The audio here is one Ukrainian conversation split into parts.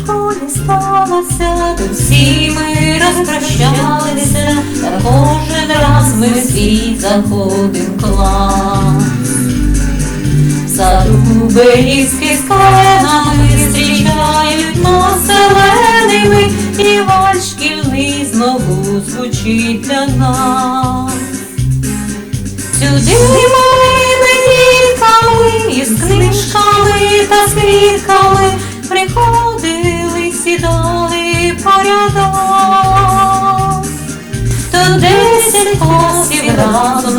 прощалася, то всі ми розпрощалися, та кожен раз ми в свій заходим клас. Саду берізки з кленами зустрічають нас зеленими, і вальс шкільний знову звучить для нас. Сюди малими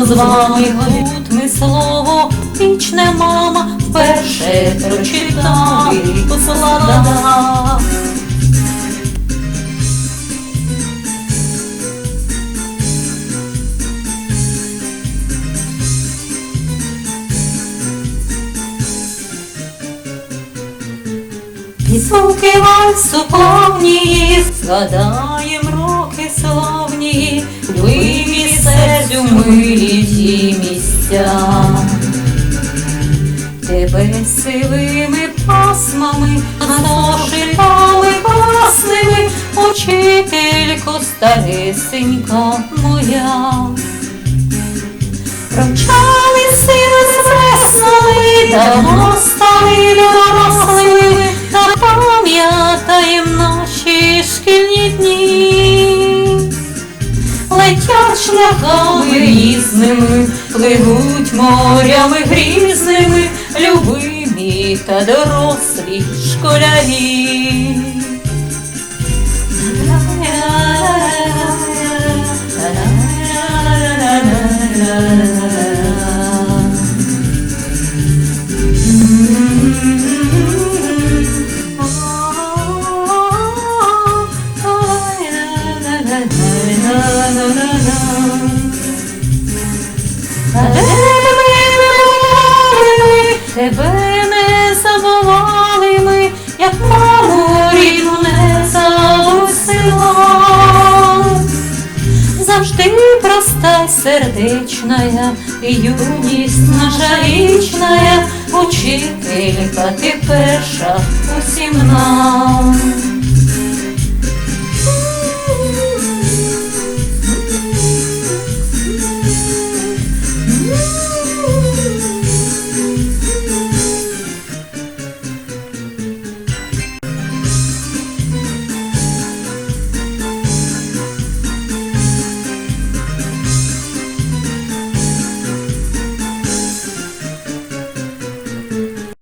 з вами гудуть ми слово вічне мама вперше прочитали по складах. Звуки вальсу повні, згадаєм роки серцю милі ті місця. Тебе сивими пасмами, зошитами класними, учителько старесенька моя. Промчали сили з веснами, давно стали дорослими, шляхами різними, пливуть морями грізними, любимі та дорослі школярі. Тебе не забували ми, як маму рідну не залишила. Завжди проста й сердечная, юність наша вічная, учителька ти перша усім нам.